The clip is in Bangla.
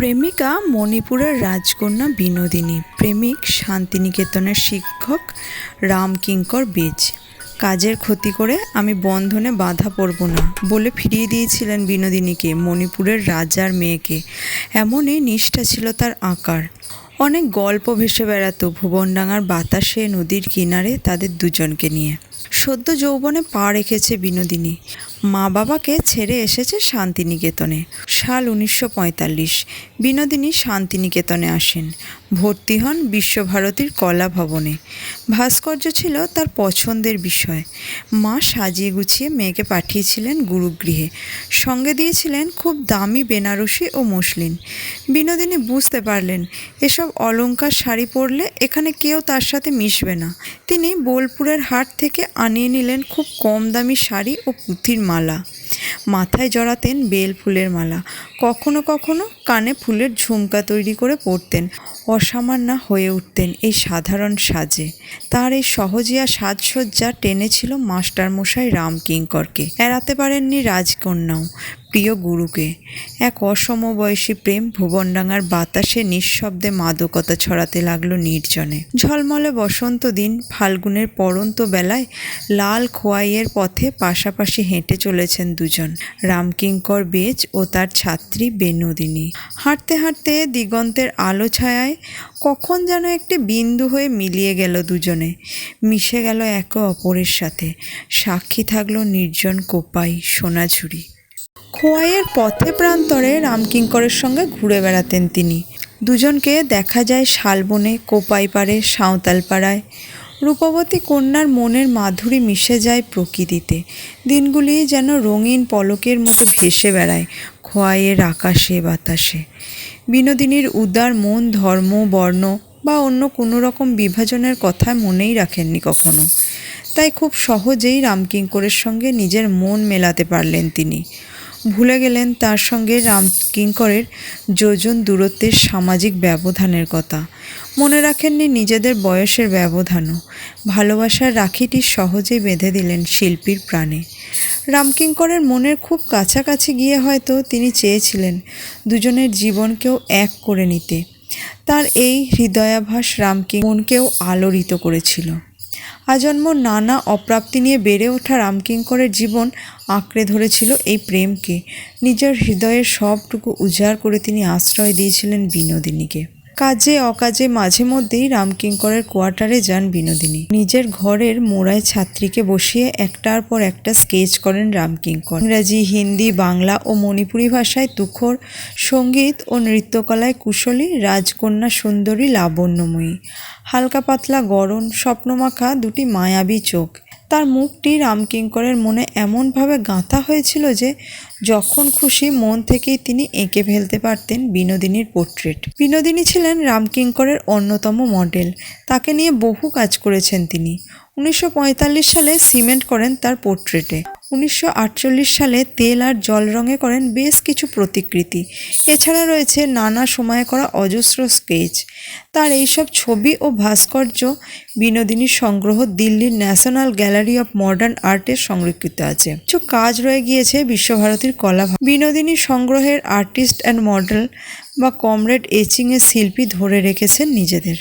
প্রেমিকা মণিপুরের রাজকন্যা বিনোদিনী, প্রেমিক শান্তিনিকেতনের শিক্ষক রামকিঙ্কর বীজ। কাজের ক্ষতি করে আমি বন্ধনে বাধা পড়ব না বলে ফিরিয়ে দিয়েছিলেন বিনোদিনীকে, মণিপুরের রাজার মেয়েকে। এমনই নিষ্ঠা ছিল তার আকার। অনেক গল্প ভেসে বেড়াতো ভুবনডাঙ্গার বাতাসে নদীর কিনারে তাদের দুজনকে নিয়ে। সদ্য যৌবনে পা রেখেছে বিনোদিনী। মা বাবাকে ছেড়ে এসেছে শান্তিনিকেতনে। সাল উনিশশো পঁয়তাল্লিশ, বিনোদিনী শান্তিনিকেতনে আসেন। ভর্তি হন বিশ্বভারতীর কলা ভবনে। ভাস্কর্য ছিল তার পছন্দের বিষয়। মা সাজিয়ে গুছিয়ে মেয়েকে পাঠিয়েছিলেন গুরুগৃহে। সঙ্গে দিয়েছিলেন খুব দামি বেনারসি ও মসলিন। বিনোদিনী বুঝতে পারলেন, এসব অলঙ্কার শাড়ি পরলে এখানে কেউ তার সাথে মিশবে না। তিনি বোলপুরের হাট থেকে আনিয়ে নিলেন খুব কম দামি শাড়ি ও পুঁথির মালা। মাথায় জড়াতেন বেল ফুলের মালা। কখনো কখনো কানে ফুলের ঝুমকা তৈরি করে পরতেন অসামান্য হয়ে উঠতেন এই সাধারণ সাজে। তার এই সহজিয়া সাজসজ্জা টেনেছিল মাস্টারমশাই রাম কিঙ্করকে এড়াতে পারেননি রাজকন্যাও, প্রিয় গুরুকে। এক অসমবয়সী প্রেম ভুবনডাঙ্গার বাতাসে নিঃশব্দে মাদকতা ছড়াতে লাগল নির্জনে। ঝলমলে বসন্ত দিন ফাল্গুনের পরন্ত বেলায় লাল খোয়াইয়ের পথে পাশাপাশি হেঁটে চলেছেন দুজন, রামকিঙ্কর বেজ ও তার ছাত্রী বেনুদিনী। হাঁটতে হাঁটতে দিগন্তের আলো ছায়ায় কখন যেন একটি বিন্দু হয়ে মিলিয়ে গেল দুজনে। মিশে গেল একে অপরের সাথে। সাক্ষী থাকল নির্জন কোপাই সোনাঝুরি। খোয়াইয়ের পথে প্রান্তরে রামকিঙ্করের সঙ্গে ঘুরে বেড়াতেন তিনি। দুজনকে দেখা যায় শালবনে কোপাই পাড়ে সাঁওতাল সাঁওতালপাড়ায়। রূপবতী কন্যার মনের মাধুরী মিশে যায় প্রকৃতিতে। দিনগুলি যেন রঙিন পলকের মতো ভেসে বেড়ায় খোয়াইয়ের আকাশে, বাতাসে। বিনোদিনীর উদার মন, ধর্ম, বর্ণ বা অন্য কোনো রকম বিভাজনের কথা মনেই রাখেননি কখনো। তাই খুব সহজেই রামকিঙ্করের সঙ্গে নিজের মন মেলাতে পারলেন তিনি। ভুলে গেলেন তার সঙ্গে রামকিঙ্করের যোজন দূরত্বের সামাজিক ব্যবধানের কথা। মনে রাখেননি নিজেদের বয়সের ব্যবধানও। ভালোবাসার রাখিটি সহজেই বেঁধে দিলেন শিল্পীর প্রাণে। রামকিঙ্করের মনের খুব কাছাকাছি গিয়ে হয়তো তিনি চেয়েছিলেন দুজনের জীবনকেও এক করে নিতে। তার এই হৃদয়াভাস রামকিং মনকেও আলোড়িত করেছিল। আজন্ম নানা অপ্রাপ্তি নিয়ে বেড়ে ওঠা রামকিঙ্করের জীবন আঁকড়ে ধরেছিল এই প্রেমকে। নিজের হৃদয়ের সবটুকু উজাড় করে তিনি আশ্রয় দিয়েছিলেন বিনোদিনীকে। কাজে অকাজে মাঝে মধ্যেই রামকিঙ্করের কোয়ার্টারে যান বিনোদিনী। নিজের ঘরের মোড়ায় ছাত্রীকে বসিয়ে একটার পর একটা স্কেচ করেন রামকিঙ্কর। ইংরাজি, হিন্দি, বাংলা ও মণিপুরি ভাষায় তুখর সংগীত ও নৃত্যকলায় কুশলী, রাজকন্যা, সুন্দরী, লাবণ্যময়ী। হালকা পাতলা গরম স্বপ্নমাখা দুটি মায়াবী চোখ। তার মুখটি রামকিঙ্করের মনে এমনভাবে গাঁথা হয়েছিল যে যখন খুশি মন থেকেই তিনি এঁকে ফেলতে পারতেন বিনোদিনীর পোর্ট্রেট। বিনোদিনী ছিলেন রামকিঙ্করের অন্যতম মডেল। তাকে নিয়ে বহু কাজ করেছেন তিনি। উনিশশো পঁয়তাল্লিশ সালে সিমেন্ট করেন তার পোর্ট্রেটে। উনিশশো আটচল্লিশ সালে তেল আর জল রঙে করেন বেশ কিছু প্রতিকৃতি। এছাড়া রয়েছে নানা সময়ে করা অজস্র স্কেচ। তার এইসব ছবি ও ভাস্কর্য বিনোদিনীর সংগ্রহ দিল্লির ন্যাশনাল গ্যালারি অফ মডার্ন আর্টে সংরক্ষিত আছে। কিছু কাজ রয়ে গিয়েছে বিশ্বভারতীর কলা বিনোদিনীর সংগ্রহের আর্টিস্ট অ্যান্ড মডেল বা কমরেড এচিংয়ের শিল্পী ধরে রেখেছেন নিজেদের।